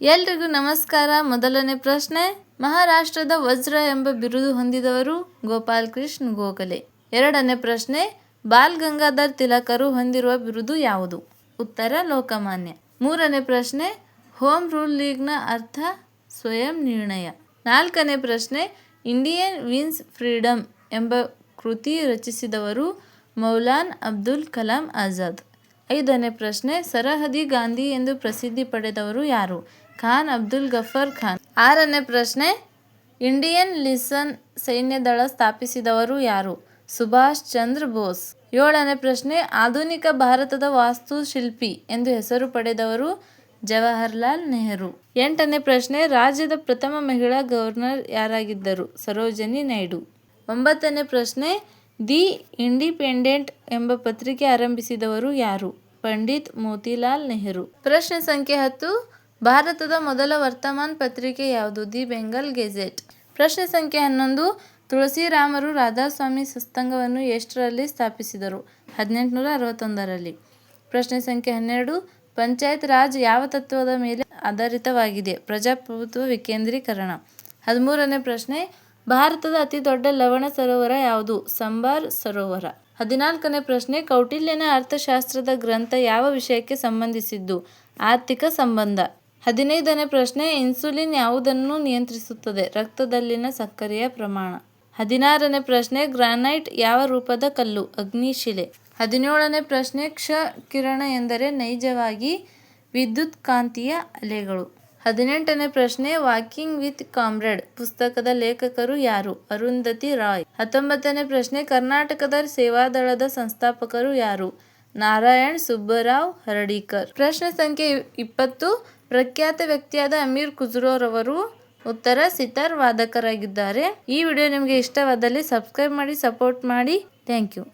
ಎಲ್ರಿಗೂ ನಮಸ್ಕಾರ. ಮೊದಲನೇ ಪ್ರಶ್ನೆ, ಮಹಾರಾಷ್ಟ್ರದ ವಜ್ರ ಎಂಬ ಬಿರುದು ಹೊಂದಿದವರು ಗೋಪಾಲ್ ಕೃಷ್ಣ ಗೋಖಲೆ. ಎರಡನೇ ಪ್ರಶ್ನೆ, ಬಾಲ್ ಗಂಗಾಧರ್ ತಿಲಕರು ಹೊಂದಿರುವ ಬಿರುದು ಯಾವುದು? ಉತ್ತರ, ಲೋಕಮಾನ್ಯ. ಮೂರನೇ ಪ್ರಶ್ನೆ, ಹೋಮ್ ರೂಲ್ ಲೀಗ್ನ ಅರ್ಥ ಸ್ವಯಂ ನಿರ್ಣಯ. ನಾಲ್ಕನೇ ಪ್ರಶ್ನೆ, ಇಂಡಿಯನ್ ವಿನ್ಸ್ ಫ್ರೀಡಮ್ ಎಂಬ ಕೃತಿ ರಚಿಸಿದವರು ಮೌಲಾನ್ ಅಬ್ದುಲ್ ಕಲಾಂ ಆಜಾದ್. ಐದನೇ ಪ್ರಶ್ನೆ, ಸರಹದಿ ಗಾಂಧಿ ಎಂದು ಪ್ರಸಿದ್ಧಿ ಪಡೆದವರು ಯಾರು? ಖಾನ್, ಅಬ್ದುಲ್ ಗಫರ್ ಖಾನ್. ಆರನೇ ಪ್ರಶ್ನೆ, ಇಂಡಿಯನ್ ಲಿಸನ್ ಸೈನ್ಯದಳ ಸ್ಥಾಪಿಸಿದವರು ಯಾರು? ಸುಭಾಷ್ ಚಂದ್ರ ಬೋಸ್. ಏಳನೇ ಪ್ರಶ್ನೆ, ಆಧುನಿಕ ಭಾರತದ ವಾಸ್ತುಶಿಲ್ಪಿ ಎಂದು ಹೆಸರು ಪಡೆದವರು ಜವಾಹರ್ಲಾಲ್ ನೆಹರು. ಎಂಟನೇ ಪ್ರಶ್ನೆ, ರಾಜ್ಯದ ಪ್ರಥಮ ಮಹಿಳಾ ಗವರ್ನರ್ ಯಾರಾಗಿದ್ದರು? ಸರೋಜಿನಿ ನಾಯ್ಡು. ಒಂಬತ್ತನೇ ಪ್ರಶ್ನೆ, ದಿ ಇಂಡಿಪೆಂಡೆಂಟ್ ಎಂಬ ಪತ್ರಿಕೆ ಆರಂಭಿಸಿದವರು ಯಾರು? ಪಂಡಿತ್ ಮೋತಿಲಾಲ್ ನೆಹರು. ಪ್ರಶ್ನೆ ಸಂಖ್ಯೆ ಹತ್ತು ಭಾರತದ ಮೊದಲ ವರ್ತಮಾನ ಪತ್ರಿಕೆ ಯಾವುದು? The Bengal gazette. ಪ್ರಶ್ನೆ ಸಂಖ್ಯೆ ಹನ್ನೊಂದು. ತುಳಸಿರಾಮರು ರಾಧಾಸ್ವಾಮಿ ಸತ್ಸಂಗವನ್ನು ಎಷ್ಟರಲ್ಲಿ ಸ್ಥಾಪಿಸಿದರು? ಹದಿನೆಂಟುನೂರ ಅರವತ್ತೊಂದರಲ್ಲಿ. ಪ್ರಶ್ನೆ ಸಂಖ್ಯೆ ಹನ್ನೆರಡು. ಪಂಚಾಯತ್ ರಾಜ್ ಯಾವ ತತ್ವದ ಮೇಲೆ ಆಧಾರಿತವಾಗಿದೆ? ಪ್ರಜಾಪ್ರಭುತ್ವ ವಿಕೇಂದ್ರೀಕರಣ. ಹದಿಮೂರನೇ ಪ್ರಶ್ನೆ. ಭಾರತದ ಅತಿ ದೊಡ್ಡ ಲವಣ ಸರೋವರ ಯಾವುದು? ಸಂಬಾರ್ ಸರೋವರ. ಹದಿನಾಲ್ಕನೇ ಪ್ರಶ್ನೆ. ಕೌಟಿಲ್ಯನ ಅರ್ಥಶಾಸ್ತ್ರದ ಗ್ರಂಥ ಯಾವ ವಿಷಯಕ್ಕೆ ಸಂಬಂಧಿಸಿದ್ದು? ಆರ್ಥಿಕ ಸಂಬಂಧ. ಹದಿನೈದನೇ ಪ್ರಶ್ನೆ, ಇನ್ಸುಲಿನ್ ಯಾವುದನ್ನು ನಿಯಂತ್ರಿಸುತ್ತದೆ? ರಕ್ತದಲ್ಲಿನ ಸಕ್ಕರೆಯ ಪ್ರಮಾಣ. ಹದಿನಾರನೇ ಪ್ರಶ್ನೆ, ಗ್ರಾನೈಟ್ ಯಾವ ರೂಪದ ಕಲ್ಲು? ಅಗ್ನಿಶಿಲೆ. ಹದಿನೇಳನೇ ಪ್ರಶ್ನೆ ಕ್ಷ ಕಿರಣ ಎಂದರೆ ನೈಜವಾಗಿ ವಿದ್ಯುತ್ ಕಾಂತೀಯ ಅಲೆಗಳು. ಹದಿನೆಂಟನೇ ಪ್ರಶ್ನೆ, ವಾಕಿಂಗ್ ವಿತ್ ಕಾಮ್ರೇಡ್. ಪುಸ್ತಕದ ಲೇಖಕರು ಯಾರು? ಅರುಂಧತಿ ರಾಯ್. ಹತ್ತೊಂಬತ್ತನೇ ಪ್ರಶ್ನೆ, ಕರ್ನಾಟಕದ ಸೇವಾದಳದ ಸಂಸ್ಥಾಪಕರು ಯಾರು? ನಾರಾಯಣ್ ಸುಬ್ಬರಾವ್ ಹರಡೀಕರ್. ಪ್ರಶ್ನೆ ಸಂಖ್ಯೆ ಇಪ್ಪತ್ತು ಪ್ರಖ್ಯಾತ ವ್ಯಕ್ತಿಯಾದ ಅಮೀರ್ ಕುಜ್ರೋರವರು ಉತ್ತರ ಸಿತಾರ್ ವಾದಕರಾಗಿದ್ದಾರೆ. ಈ ವಿಡಿಯೋ ನಿಮಗೆ ಇಷ್ಟವಾದಲ್ಲಿ ಸಬ್ಸ್ಕ್ರೈಬ್ ಮಾಡಿ, ಸಪೋರ್ಟ್ ಮಾಡಿ. Thank you.